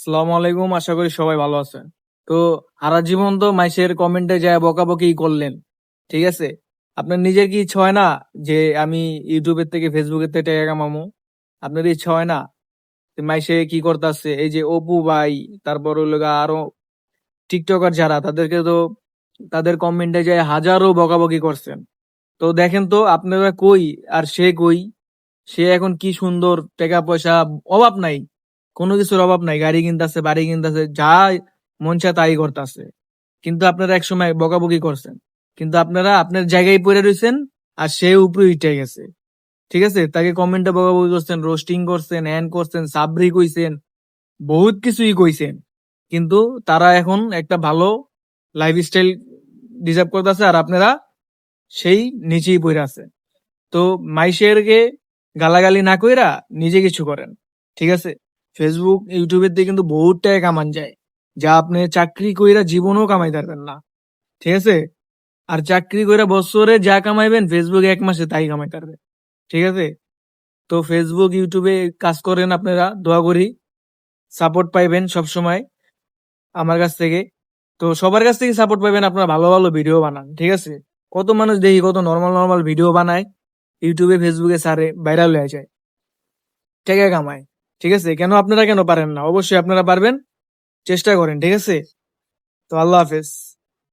আসসালামু আলাইকুম, আশা করি সবাই ভালো আছেন। তো সারা জীবন তো মাইসের কমেন্টে যায় বকাবকি করলেন, ঠিক আছে? আপনার নিজের কি ইচ্ছা হয় না যে আমি ইউটিউবের থেকে ফেসবুকের থেকে টাকা কামামো? আপনার ইচ্ছা হয় না মাইসে কি করতেছে? এই যে অপু ভাই, তারপর আরও টিকটকার যারা, তাদেরকে তো তাদের কমেন্টে যায় হাজারো বকাবকি করছেন। তো দেখেন তো, আপনারা কই আর সে কই? সে এখন কি সুন্দর টাকা পয়সা, অভাব নাই। কিছুর অভাব নাই, গাড়ি কিনতেছে, বাড়ি কিনতেছে যা মন চায় তাই করতেছে। কিন্তু আপনারা এক সময় বকাবকি করছেন। কিন্তু আপনারা আপনার জায়গায় পড়ে রয়েছেন আর সে উপরে উঠে গেছে। ঠিক আছে? তাকে কমেন্টে বকাবকি করছেন, রোস্টিং করছেন হ্যান করছেন, সাবরি কইছেন, বহুত কিছুই কইছেন। কিন্তু তারা এখন একটা ভালো লাইফস্টাইল ডিজার্ভ করতেছে আর আপনারা সেই নিচেই পড়ে আছে তো মাইশেরকে গালাগালি না কইরা নিজে কিছু করেন। ঠিক আছে? ফেসবুক ইউটিউবের দিয়ে কিন্তু বহুত টাকা কামান যায়। যা আপনি চাকরি কইরা জীবনও কামাই পারবেন না। ঠিক আছে? আর চাকরি কইরা বছরে যা কামাইবেন ফেসবুক এক মাসে তাই কামাই পারবে। ঠিক আছে? তো ফেসবুক ইউটিউবে কাজ করেন আপনারা, দোয়া করি। সাপোর্ট পাইবেন সব সময় আমার কাছ থেকে। তো সবার কাছ থেকে সাপোর্ট পাইবেন, আপনারা ভালো ভালো ভিডিও বানান। ঠিক আছে? কত মানুষ দেখি কত নর্মাল নর্মাল ভিডিও বানায় ইউটিউবে ফেসবুকে সারে ভাইরাল হয়ে যায়। টাকা কামায়। ঠিক আছে? কেন আপনারা কেন পারেন না? অবশ্যই আপনারা পারবেন। চেষ্টা করেন, ঠিক আছে? তো আল্লাহ হাফেজ।